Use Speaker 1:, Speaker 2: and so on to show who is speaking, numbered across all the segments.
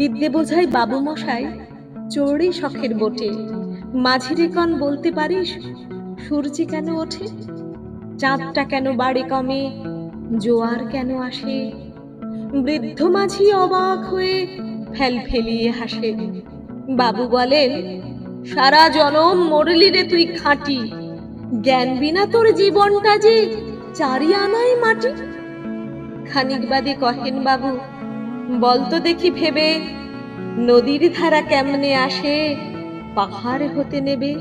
Speaker 1: বিদ্যে বোঝাই বাবু মশাই, চড়ি শখের বটে। মাঝিরে কন বলতে পারিস, সূর্যি কেন ওঠে? চাঁদটা কেন বাড়ে কমে, জোয়ার কেন আসে? বৃদ্ধ মাঝি অবাক হয়ে ফেল ফেলিয়ে হাসে। বাবু বলেন, সারা জনম মরলি রে তুই খাঁটি। জ্ঞান বিনা তোর জীবনটা যে চারি আনাই মাটি। খানিক বাদে কহেন বাবু বলতো দেখি ভেবে, নদীর ধারা কেমনে আসে, পাহাড় হতে নেবে?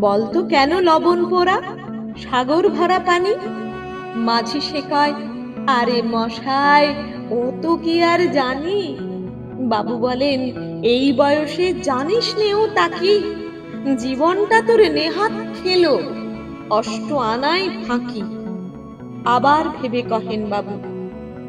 Speaker 1: বলতো কেন লবণ পোড়া, সাগর ভরা পানি? মাঝি কয়, আরে মশাই, ও তো কি আর জানি? বাবু বলেন, এই বয়সে জানিস নেও তাকি জীবনটা তোর নেহাত খেলো, অষ্ট আনাই ফাঁকি। আবার ভেবে কহেন বাবু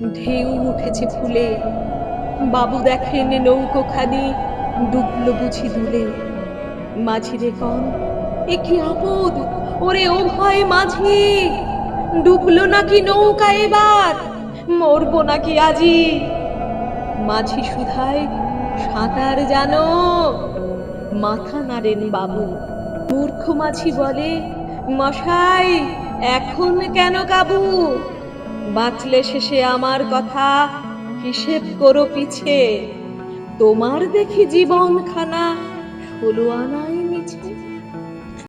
Speaker 1: ঢেউ উঠেছে ফুলে। বাবু দেখেন নৌকোখানি ডুবলো বুঝি দুলে। মাঝিরে কন, এ কি আপদ? ওরে ও ভয় মাঝি, ডুবলো নাকি নৌকা এবার? মরবো নাকি আজি? মাঝি সুধায় সাঁতার জানো? মাথা নাড়েন বাবু। মূর্খ মাঝি বলে, মশাই, এখন কেন কাবু? বাঁচলে শেষে আমার কথা। হিসেব করো পিছে। তোমার দেখি জীবন খানা আনাই